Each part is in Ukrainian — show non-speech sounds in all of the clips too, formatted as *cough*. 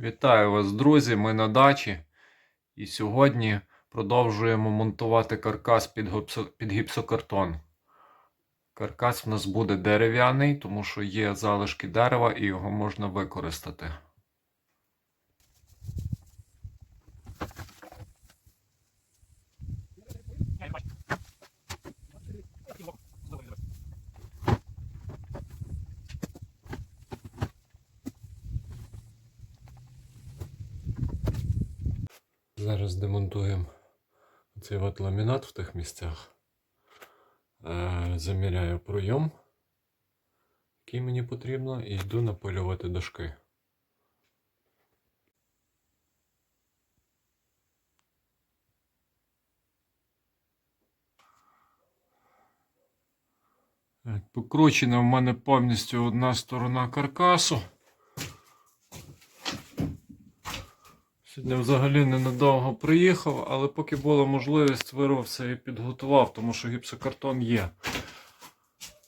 Вітаю вас, друзі! Ми на дачі. І сьогодні продовжуємо монтувати каркас під, гіпсо- під гіпсокартон. Каркас в нас буде дерев'яний, тому що є залишки дерева і його можна використати. Зараз демонтуємо цей от ламінат в тих місцях. Е, Заміряю пройом, який мені потрібно, і йду напилювати дошки. Покручена в мене повністю одна сторона каркасу. Сьогодні взагалі ненадовго приїхав, але поки була можливість, вирвався і підготував, тому що гіпсокартон є.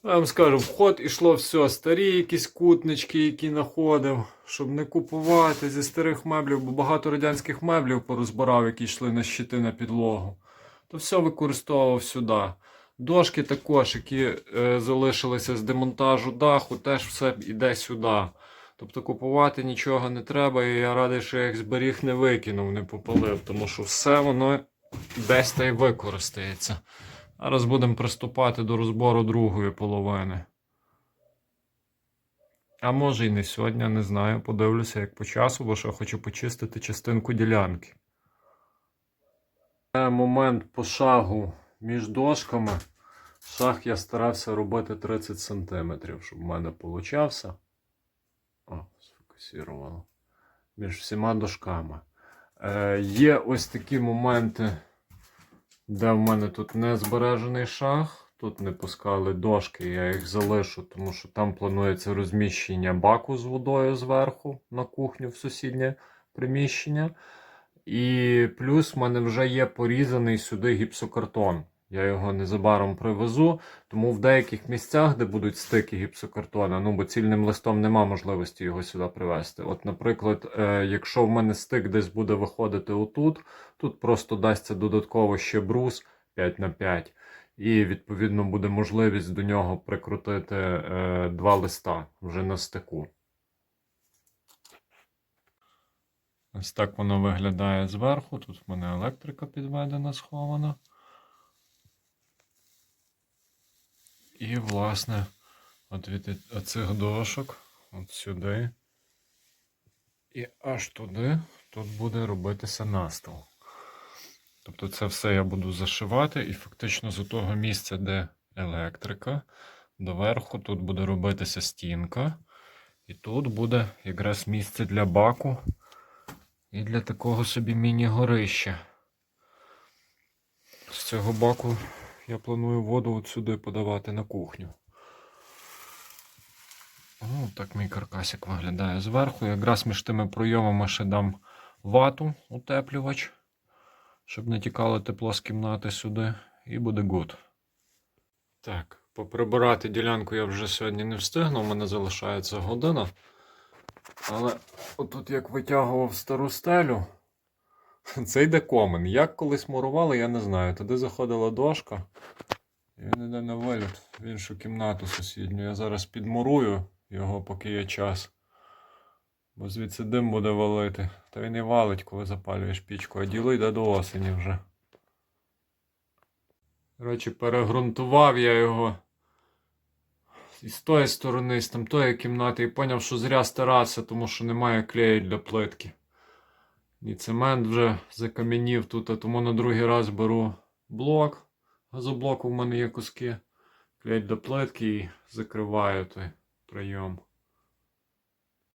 Я вам скажу, вход ішло все, старі якісь кутнички, які знаходив, щоб не купувати зі старих меблів, бо багато радянських меблів порозбирав, які йшли на щити на підлогу. То все використовував сюди. Дошки також, які е, залишилися з демонтажу даху, теж все йде сюди. Тобто купувати нічого не треба, і я радий, що я їх зберіг не викинув, не попалив, тому що все воно десь та й використається. Зараз будемо приступати до розбору другої половини. А може і не сьогодні, не знаю. Подивлюся, як по часу, бо що хочу почистити частинку ділянки. Це момент пошагу між дошками. Шаг я старався робити 30 см, щоб в мене получався. О, сфокусувало. Між всіма дошками. Е, є ось такі моменти, де в мене тут не збережений шаг. Тут не пускали дошки, я їх залишу, тому що там планується розміщення баку з водою зверху на кухню в сусіднє приміщення. І плюс в мене вже є порізаний сюди гіпсокартон. Я його незабаром привезу. Тому в деяких місцях, де будуть стики гіпсокартона, ну бо цільним листом нема можливості його сюди привезти. От, наприклад, е, якщо в мене стик десь буде виходити отут, тут просто дасться додатково ще брус 5 на 5 і відповідно буде можливість до нього прикрутити е, два листа вже на стику. Ось так воно виглядає зверху. Тут в мене електрика підведена, схована. І, власне, от від оцих дошок, от сюди. І аж туди тут буде робитися настил. Тобто це все я буду зашивати, і фактично з того місця, де електрика, доверху тут буде робитися стінка. І тут буде якраз місце для баку і для такого собі міні-горища. З цього баку я планую воду от сюди подавати на кухню. Ну, так мій каркасик виглядає зверху. Якраз між тими пройомами ще дам вату, утеплювач, щоб не тікало тепло з кімнати сюди, і буде гуд. Так, поприбирати ділянку я вже сьогодні не встигну, у мене залишається година. Але отут як витягував стару стелю, *laughs* це йде комен. Як колись мурували, я не знаю. Туди заходила дошка. І він йде на виліт в іншу кімнату сусідню. Я зараз підмурую його, поки є час. Бо звідси дим буде валити. Та він і валить, коли запалюєш пічку, а діло йде до осені вже. Коротше, перегрунтував я його і з тої сторони, з тамтої кімнати, і поняв, що зря старався, тому що немає клею для плитки. І цемент вже закам'янів тут, тому на другий раз беру блок. Газоблоку в мене є куски. Клеють до плитки і закриваю той прийом.